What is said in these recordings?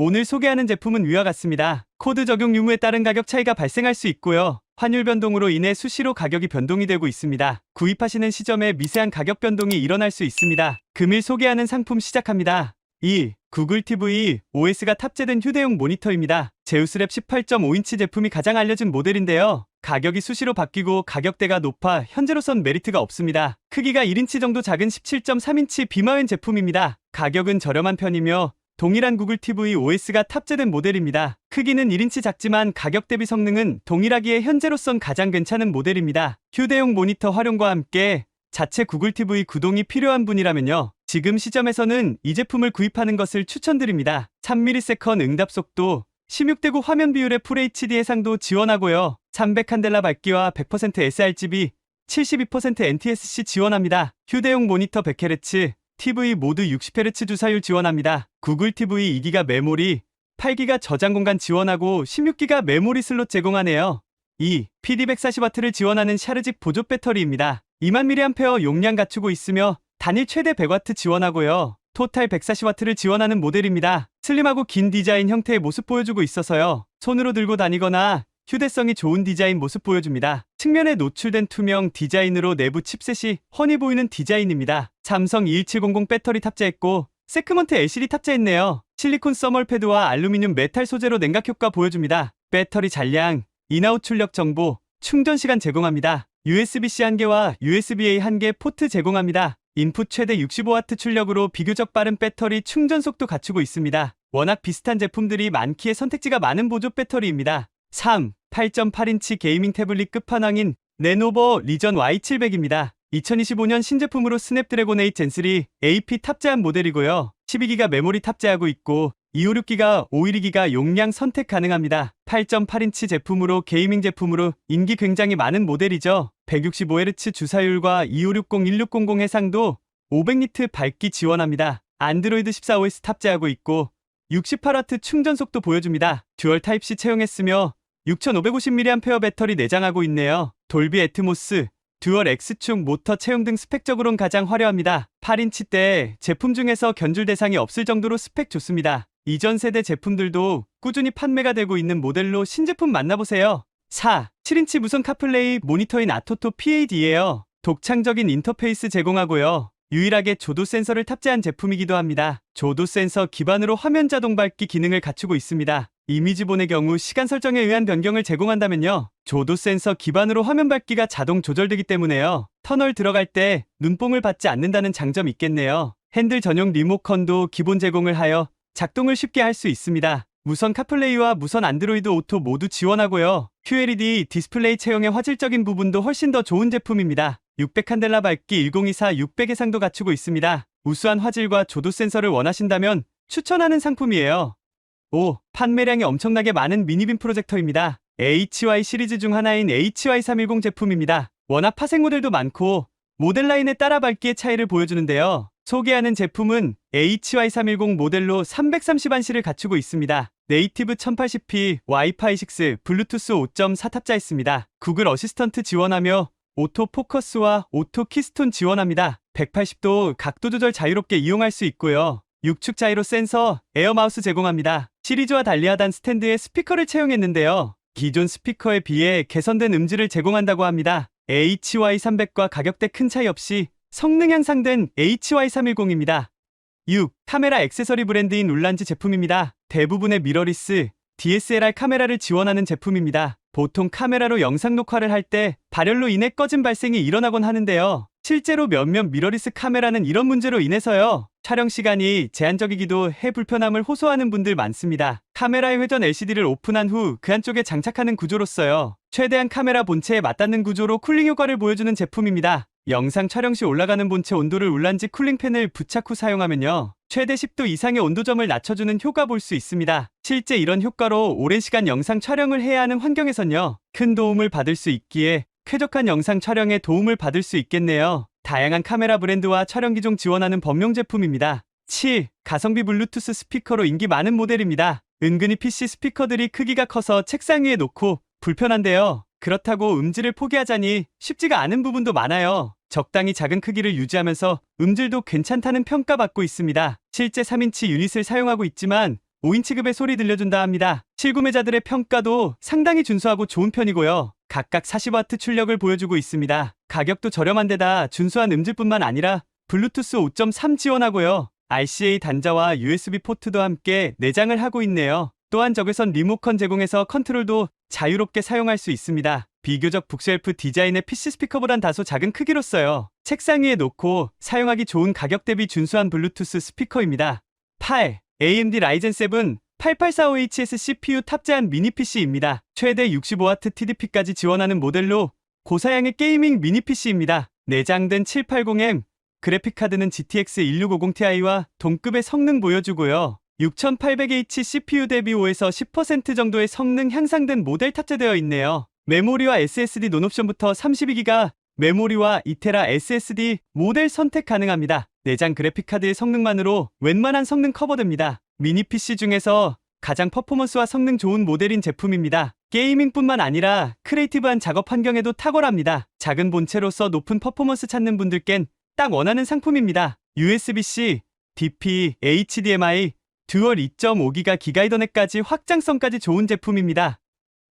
오늘 소개하는 제품은 위와 같습니다. 코드 적용 유무에 따른 가격 차이가 발생할 수 있고요. 환율 변동으로 인해 수시로 가격이 변동이 되고 있습니다. 구입하시는 시점에 미세한 가격 변동이 일어날 수 있습니다. 금일 소개하는 상품 시작합니다. 2. 구글 TV OS가 탑재된 휴대용 모니터입니다. 제우스랩 18.5인치 제품이 가장 알려진 모델인데요. 가격이 수시로 바뀌고 가격대가 높아 현재로선 메리트가 없습니다. 크기가 1인치 정도 작은 17.3인치 비마웬 제품입니다. 가격은 저렴한 편이며 동일한 구글 TV OS가 탑재된 모델입니다. 크기는 1인치 작지만 가격 대비 성능은 동일하기에 현재로선 가장 괜찮은 모델입니다. 휴대용 모니터 활용과 함께 자체 구글 TV 구동이 필요한 분이라면요. 지금 시점에서는 이 제품을 구입하는 것을 추천드립니다. 3ms 응답 속도, 16대9 화면 비율의 FHD 해상도 지원하고요. 300칸델라 밝기와 100% sRGB, 72% NTSC 지원합니다. 휴대용 모니터 100Hz, TV 모두 60Hz 주사율 지원합니다. 구글 TV 2기가 메모리, 8기가 저장 공간 지원하고 16기가 메모리 슬롯 제공하네요. 2. PD 140W를 지원하는 샤르직 보조 배터리입니다. 2만 mAh 용량 갖추고 있으며 단일 최대 100W 지원하고요. 토탈 140W를 지원하는 모델입니다. 슬림하고 긴 디자인 형태의 모습 보여주고 있어서요. 손으로 들고 다니거나 휴대성이 좋은 디자인 모습 보여줍니다. 측면에 노출된 투명 디자인으로 내부 칩셋이 훤히 보이는 디자인입니다. 삼성 21700 배터리 탑재했고 세크먼트 LCD 탑재했네요. 실리콘 써멀 패드와 알루미늄 메탈 소재로 냉각 효과 보여줍니다. 배터리 잔량, 인아웃 출력 정보, 충전 시간 제공합니다. USB-C 1개와 USB-A 1개 포트 제공합니다. 인풋 최대 65W 출력으로 비교적 빠른 배터리 충전 속도 갖추고 있습니다. 워낙 비슷한 제품들이 많기에 선택지가 많은 보조 배터리입니다. 3. 8.8인치 게이밍 태블릿 끝판왕인 레노버 리전 Y700입니다. 2025년 신제품으로 스냅드래곤 8 젠3 AP 탑재한 모델이고요. 12기가 메모리 탑재하고 있고 256기가 512기가 용량 선택 가능합니다. 8.8인치 제품으로 게이밍 제품으로 인기 굉장히 많은 모델이죠. 165Hz 주사율과 2560 1600 해상도 500니트 밝기 지원합니다. 안드로이드 14OS 탑재하고 있고 68W 충전 속도 보여줍니다. 듀얼 타입C 채용했으며 6550mAh 배터리 내장하고 있네요. 돌비 애트모스, 듀얼 X축 모터 채용 등 스펙적으론 가장 화려합니다. 8인치 대 제품 중에서 견줄 대상이 없을 정도로 스펙 좋습니다. 이전 세대 제품들도 꾸준히 판매가 되고 있는 모델로 신제품 만나보세요. 4. 7인치 무선 카플레이 모니터인 아토토 PAD예요. 독창적인 인터페이스 제공하고요. 유일하게 조도 센서를 탑재한 제품이기도 합니다. 조도 센서 기반으로 화면 자동 밝기 기능을 갖추고 있습니다. 이미지 본의 경우 시간 설정에 의한 변경을 제공한다면요. 조도 센서 기반으로 화면 밝기가 자동 조절되기 때문에요. 터널 들어갈 때 눈뽕을 받지 않는다는 장점이 있겠네요. 핸들 전용 리모컨도 기본 제공을 하여 작동을 쉽게 할 수 있습니다. 무선 카플레이와 무선 안드로이드 오토 모두 지원하고요. QLED 디스플레이 채용의 화질적인 부분도 훨씬 더 좋은 제품입니다. 600 칸델라 밝기 1024 600 해상도 갖추고 있습니다. 우수한 화질과 조도 센서를 원하신다면 추천하는 상품이에요. 5. 판매량이 엄청나게 많은 미니빔 프로젝터입니다. HY 시리즈 중 하나인 HY310 제품입니다. 워낙 파생 모델도 많고 모델 라인에 따라 밝기의 차이를 보여주는데요. 소개하는 제품은 HY310 모델로 330안시를 갖추고 있습니다. 네이티브 1080p, 와이파이 6, 블루투스 5.4 탑재했습니다. 구글 어시스턴트 지원하며 오토 포커스와 오토 키스톤 지원합니다. 180도 각도 조절 자유롭게 이용할 수 있고요. 6축 자이로 센서, 에어 마우스 제공합니다. 시리즈와 달리하단 스탠드에 스피커를 채용했는데요. 기존 스피커에 비해 개선된 음질을 제공한다고 합니다. HY300과 가격대 큰 차이 없이 성능 향상된 HY310입니다. 6. 카메라 액세서리 브랜드인 룰란즈 제품입니다. 대부분의 미러리스, DSLR 카메라를 지원하는 제품입니다. 보통 카메라로 영상 녹화를 할 때 발열로 인해 꺼짐 발생이 일어나곤 하는데요. 실제로 몇몇 미러리스 카메라는 이런 문제로 인해서요. 촬영 시간이 제한적이기도 해 불편함을 호소하는 분들 많습니다. 카메라의 회전 LCD를 오픈한 후 그 안쪽에 장착하는 구조로서요. 최대한 카메라 본체에 맞닿는 구조로 쿨링 효과를 보여주는 제품입니다. 영상 촬영 시 올라가는 본체 온도를 울란지 쿨링팬을 부착 후 사용하면요. 최대 10도 이상의 온도점을 낮춰주는 효과 볼 수 있습니다. 실제 이런 효과로 오랜 시간 영상 촬영을 해야 하는 환경에선요. 큰 도움을 받을 수 있기에 쾌적한 영상 촬영에 도움을 받을 수 있겠네요. 다양한 카메라 브랜드와 촬영 기종 지원하는 범용 제품입니다. 7. 가성비 블루투스 스피커로 인기 많은 모델입니다. 은근히 PC 스피커들이 크기가 커서 책상 위에 놓고 불편한데요. 그렇다고 음질을 포기하자니 쉽지가 않은 부분도 많아요. 적당히 작은 크기를 유지하면서 음질도 괜찮다는 평가받고 있습니다. 실제 3인치 유닛을 사용하고 있지만 5인치급의 소리 들려준다 합니다. 실구매자들의 평가도 상당히 준수하고 좋은 편이고요. 각각 40W 출력을 보여주고 있습니다. 가격도 저렴한 데다 준수한 음질뿐만 아니라 블루투스 5.3 지원하고요. RCA 단자와 USB 포트도 함께 내장을 하고 있네요. 또한 적외선 리모컨 제공해서 컨트롤도 자유롭게 사용할 수 있습니다. 비교적 북쉘프 디자인의 PC 스피커보단 다소 작은 크기로써요. 책상 위에 놓고 사용하기 좋은 가격 대비 준수한 블루투스 스피커입니다. 8. AMD 라이젠 7 8845HS CPU 탑재한 미니 PC입니다. 최대 65W TDP까지 지원하는 모델로 고사양의 게이밍 미니 PC입니다. 내장된 780M 그래픽카드는 GTX 1650ti와 동급의 성능 보여주고요. 6800H CPU 대비 5에서 10% 정도의 성능 향상된 모델 탑재되어 있네요. 메모리와 SSD 논옵션부터 32기가 메모리와 2테라 SSD 모델 선택 가능합니다. 내장 그래픽카드의 성능만으로 웬만한 성능 커버됩니다. 미니 PC 중에서 가장 퍼포먼스와 성능 좋은 모델인 제품입니다. 게이밍뿐만 아니라 크리에이티브한 작업 환경에도 탁월합니다. 작은 본체로서 높은 퍼포먼스 찾는 분들겐 딱 원하는 상품입니다. USB-C, DP, HDMI, 듀얼 2.5기가 기가이더넷까지 확장성까지 좋은 제품입니다.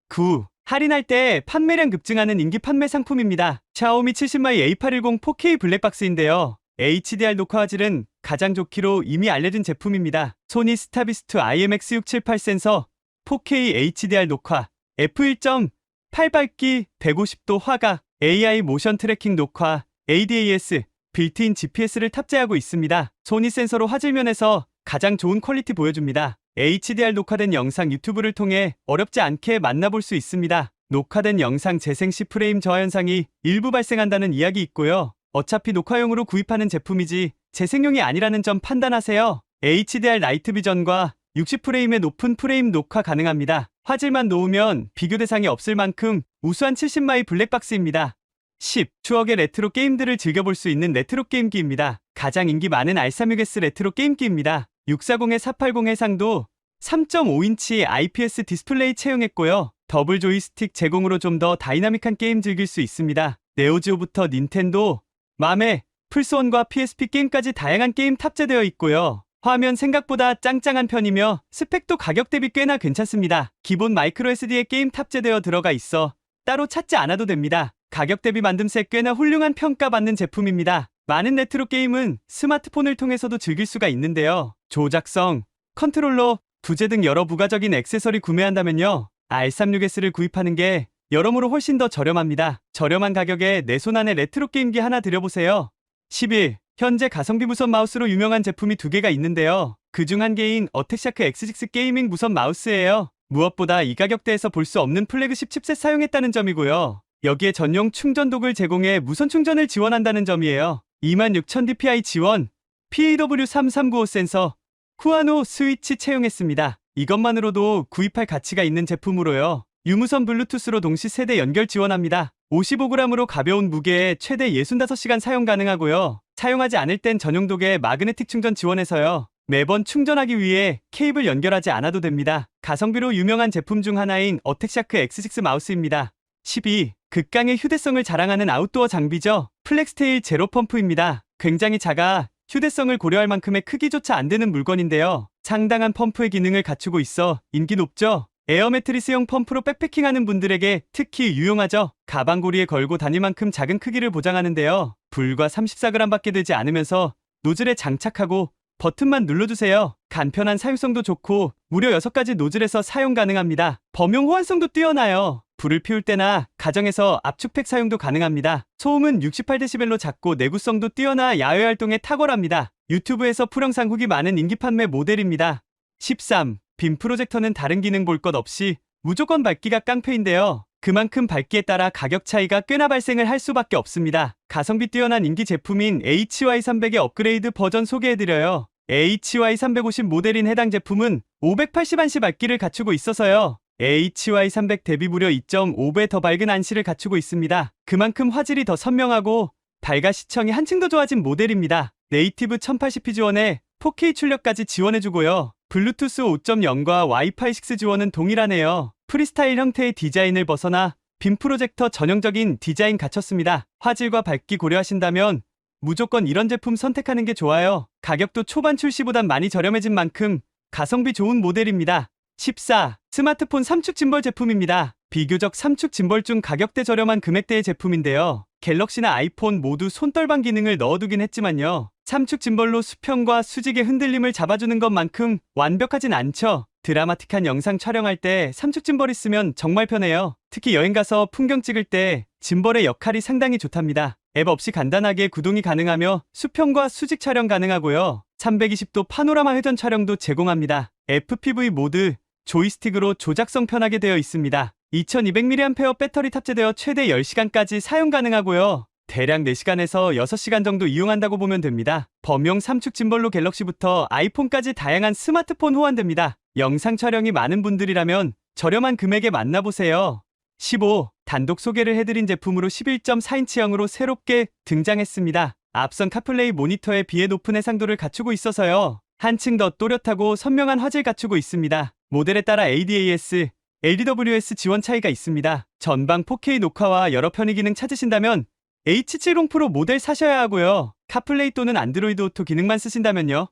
9. 할인할 때 판매량 급증하는 인기 판매 상품입니다. 샤오미 70마이 A810 4K 블랙박스인데요. HDR 녹화 화질은 가장 좋기로 이미 알려진 제품입니다. 소니 스타비스트 IMX678 센서, 4K HDR 녹화, f1.8 밝기, 150도 화각, AI 모션 트래킹 녹화, ADAS, 빌트인 GPS를 탑재하고 있습니다. 소니 센서로 화질 면에서 가장 좋은 퀄리티 보여줍니다. HDR 녹화된 영상 유튜브를 통해 어렵지 않게 만나볼 수 있습니다. 녹화된 영상 재생 시 프레임 저하 현상이 일부 발생한다는 이야기 있고요. 어차피 녹화용으로 구입하는 제품이지 재생용이 아니라는 점 판단하세요. HDR 나이트 비전과 60프레임의 높은 프레임 녹화 가능합니다. 화질만 놓으면 비교 대상이 없을 만큼 우수한 70마이 블랙박스입니다. 10. 추억의 레트로 게임들을 즐겨볼 수 있는 레트로 게임기입니다. 가장 인기 많은 R36S 레트로 게임기입니다. 640의 480 해상도 3.5인치 IPS 디스플레이 채용했고요. 더블 조이스틱 제공으로 좀 더 다이나믹한 게임 즐길 수 있습니다. 네오지오부터 닌텐도, 맘에, 플스원과 PSP 게임까지 다양한 게임 탑재되어 있고요. 화면 생각보다 짱짱한 편이며 스펙도 가격 대비 꽤나 괜찮습니다. 기본 마이크로 SD의 게임 탑재되어 들어가 있어 따로 찾지 않아도 됩니다. 가격 대비 만듦새 꽤나 훌륭한 평가받는 제품입니다. 많은 레트로 게임은 스마트폰을 통해서도 즐길 수가 있는데요. 조작성, 컨트롤러, 부재 등 여러 부가적인 액세서리 구매한다면요. R36S를 구입하는 게 여러모로 훨씬 더 저렴합니다. 저렴한 가격에 내 손 안에 레트로 게임기 하나 들여보세요. 11. 현재 가성비 무선 마우스로 유명한 제품이 두 개가 있는데요. 그 중 한 개인 어택샤크 X6 게이밍 무선 마우스예요. 무엇보다 이 가격대에서 볼 수 없는 플래그십 칩셋 사용했다는 점이고요. 여기에 전용 충전 독을 제공해 무선 충전을 지원한다는 점이에요. 26000dpi 지원, PAW3395 센서, 후아노 스위치 채용했습니다. 이것만으로도 구입할 가치가 있는 제품으로요. 유무선 블루투스로 동시 세대 연결 지원합니다. 55g으로 가벼운 무게에 최대 65시간 사용 가능하고요. 사용하지 않을 땐 전용 독에 마그네틱 충전 지원해서요. 매번 충전하기 위해 케이블 연결하지 않아도 됩니다. 가성비로 유명한 제품 중 하나인 어택샤크 X6 마우스입니다. 12. 극강의 휴대성을 자랑하는 아웃도어 장비죠. 플렉스테일 제로 펌프입니다. 굉장히 작아 휴대성을 고려할 만큼의 크기조차 안 되는 물건인데요. 상당한 펌프의 기능을 갖추고 있어 인기 높죠. 에어 매트리스용 펌프로 백패킹하는 분들에게 특히 유용하죠. 가방고리에 걸고 다닐 만큼 작은 크기를 보장하는데요. 불과 34g밖에 되지 않으면서 노즐에 장착하고 버튼만 눌러주세요. 간편한 사용성도 좋고 무려 6가지 노즐에서 사용 가능합니다. 범용 호환성도 뛰어나요. 불을 피울 때나 가정에서 압축팩 사용도 가능합니다. 소음은 68dB로 작고 내구성도 뛰어나 야외 활동에 탁월합니다. 유튜브에서 풀영상 후기 많은 인기 판매 모델입니다. 13. 빔 프로젝터는 다른 기능 볼 것 없이 무조건 밝기가 깡패인데요. 그만큼 밝기에 따라 가격 차이가 꽤나 발생을 할 수밖에 없습니다. 가성비 뛰어난 인기 제품인 HY300의 업그레이드 버전 소개해드려요. HY350 모델인 해당 제품은 580안시 밝기를 갖추고 있어서요. HY300 대비 무려 2.5배 더 밝은 안시를 갖추고 있습니다. 그만큼 화질이 더 선명하고 밝아 시청이 한층 더 좋아진 모델입니다. 네이티브 1080p 지원에 4K 출력까지 지원해주고요. 블루투스 5.0과 와이파이 6 지원은 동일하네요. 프리스타일 형태의 디자인을 벗어나 빔 프로젝터 전형적인 디자인 갖췄습니다. 화질과 밝기 고려하신다면 무조건 이런 제품 선택하는 게 좋아요. 가격도 초반 출시보단 많이 저렴해진 만큼 가성비 좋은 모델입니다. 14. 스마트폰 3축 짐벌 제품입니다. 비교적 3축 짐벌 중 가격대 저렴한 금액대의 제품인데요. 갤럭시나 아이폰 모두 손떨방 기능을 넣어두긴 했지만요. 3축 짐벌로 수평과 수직의 흔들림을 잡아주는 것만큼 완벽하진 않죠. 드라마틱한 영상 촬영할 때 3축 짐벌 있으면 정말 편해요. 특히 여행 가서 풍경 찍을 때 짐벌의 역할이 상당히 좋답니다. 앱 없이 간단하게 구동이 가능하며 수평과 수직 촬영 가능하고요. 320도 파노라마 회전 촬영도 제공합니다. FPV 모드, 조이스틱으로 조작성 편하게 되어 있습니다. 2200mAh 배터리 탑재되어 최대 10시간까지 사용 가능하고요. 대략 4시간에서 6시간 정도 이용한다고 보면 됩니다. 범용 3축 짐벌로 갤럭시부터 아이폰까지 다양한 스마트폰 호환됩니다. 영상 촬영이 많은 분들이라면 저렴한 금액에 만나보세요. 15. 단독 소개를 해드린 제품으로 11.4인치형으로 새롭게 등장했습니다. 앞선 카플레이 모니터에 비해 높은 해상도를 갖추고 있어서요. 한층 더 또렷하고 선명한 화질 갖추고 있습니다. 모델에 따라 ADAS, LDWS 지원 차이가 있습니다. 전방 4K 녹화와 여러 편의 기능 찾으신다면 H70 프로 모델 사셔야 하고요. 카플레이 또는 안드로이드 오토 기능만 쓰신다면요.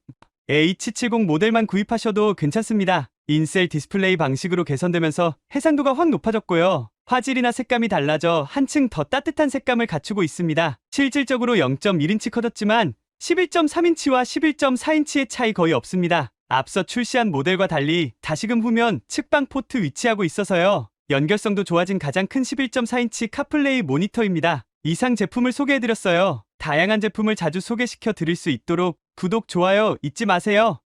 H70 모델만 구입하셔도 괜찮습니다. 인셀 디스플레이 방식으로 개선되면서 해상도가 확 높아졌고요. 화질이나 색감이 달라져 한층 더 따뜻한 색감을 갖추고 있습니다. 실질적으로 0.1인치 커졌지만 11.3인치와 11.4인치의 차이 거의 없습니다. 앞서 출시한 모델과 달리 다시금 후면 측방 포트 위치하고 있어서요. 연결성도 좋아진 가장 큰 11.4인치 카플레이 모니터입니다. 이상 제품을 소개해드렸어요. 다양한 제품을 자주 소개시켜 드릴 수 있도록 구독, 좋아요 잊지 마세요.